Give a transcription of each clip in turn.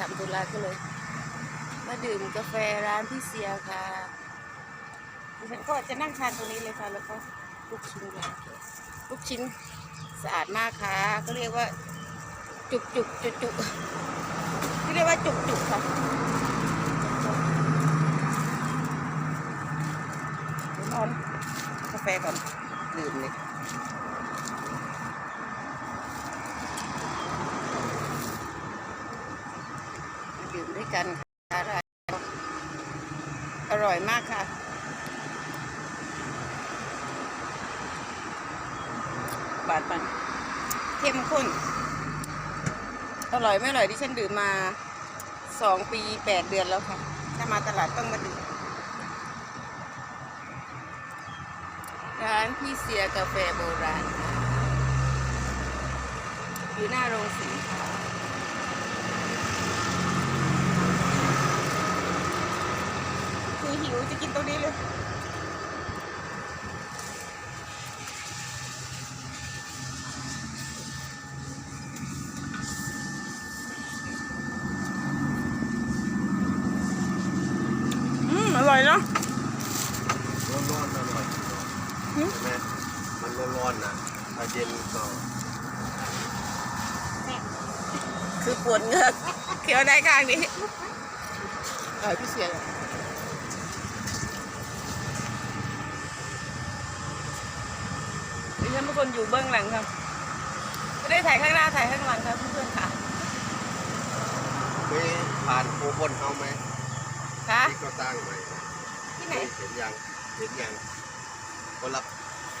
ทำธุระก็เลย มาดื่มกาแฟร้านพี่เสียค่ะดิฉันก็จะนั่งทานตรงนี้เลยค่ะ แล้วก็ลูกชิ้นร้านลูกชิ้นสะอาดมากค่ะก็เรียกว่า จุกจุกจุกจุกเรียกว่าจุกจุกค่ะนอนกาแฟก่อนดื่มเลย มาดื่มด้วยกันค่ะร้านอร่อยมากค่ะ บาดมันเข้มข้น อร่อยไม่อร่อยที่ฉันดื่มมาสองปีแปดเดือนแล้วค่ะ ถ้ามาตลาดต้องมาดื่มร้านพี่เสียกาแฟโบราณค่ะอยู่หน้าโรงสีค่ะคือหิวจะกิ นตรงนี้เลยอืมอร่อยเนาะร้อนๆอร่อยหืมใช่ไหมมันร้อนๆนะถ้าเย็นก็คือปวดเหงือกเคี้ยวได้ข้างนี้อร่อยพี่เสีย เลยดิฉันเป็นคนอยู่เบื้องหลังครับ ไม่ได้ถ่ายข้างหน้าถ่ายข้างหลังครับเพื่อนๆค่ะเคยผ่านโคบนเฮาไหมค่ะที่ก็สร้างใหม่ที่ไหนเห็นยังเห็นยังคนรับ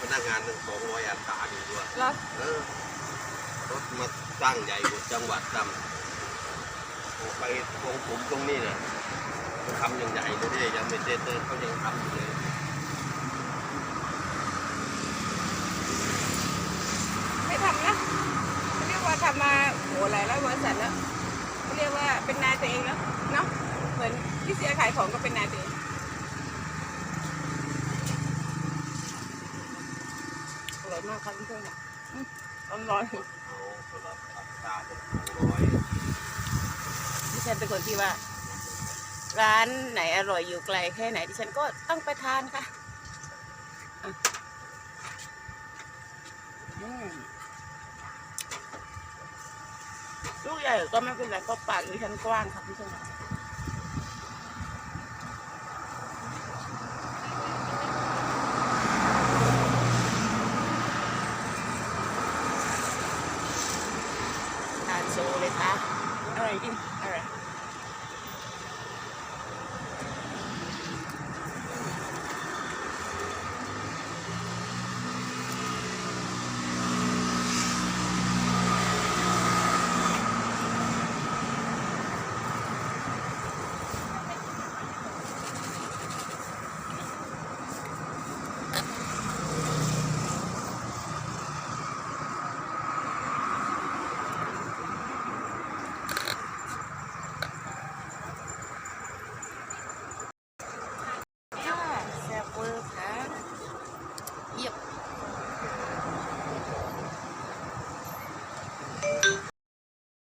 พนักงานหนึ่งสองร้อยอัตราอยู่ด้วยเหรอเออรถมาสร้างใหญ่กว่าจังหวัดจำออกไปตรงผมตรงนี้นะเขาทำอย่างใหญ่เลยเนี่ยยังไม่เสร็จเลยเขายังทำอยู่เลย ไม่ทำนะเขาเรียกว่า ทำมาโหหลายร้อยบริษัทแล้วเขาเรียกว่าเป็นนายตัวเองแล้วเนาะเหมือนพี่เสียขายของก็เป็นนายตัวเองอร่อยมากครับเพื่อนๆค่ะอืมร้อนอราเป็นสองร้อยดิฉันเป็นคนที่ว่า ร้านไหนอร่อยอยู่ไกลแค่ไหนดิฉันก็ต้องไปทานค่ะ อืม ลูกใหญ่ก็ไม่เป็นไรเพราะปากดิฉันกว้างค่ะพี่ชมทานโซเลยค่ะอร่อยจริงอร่อย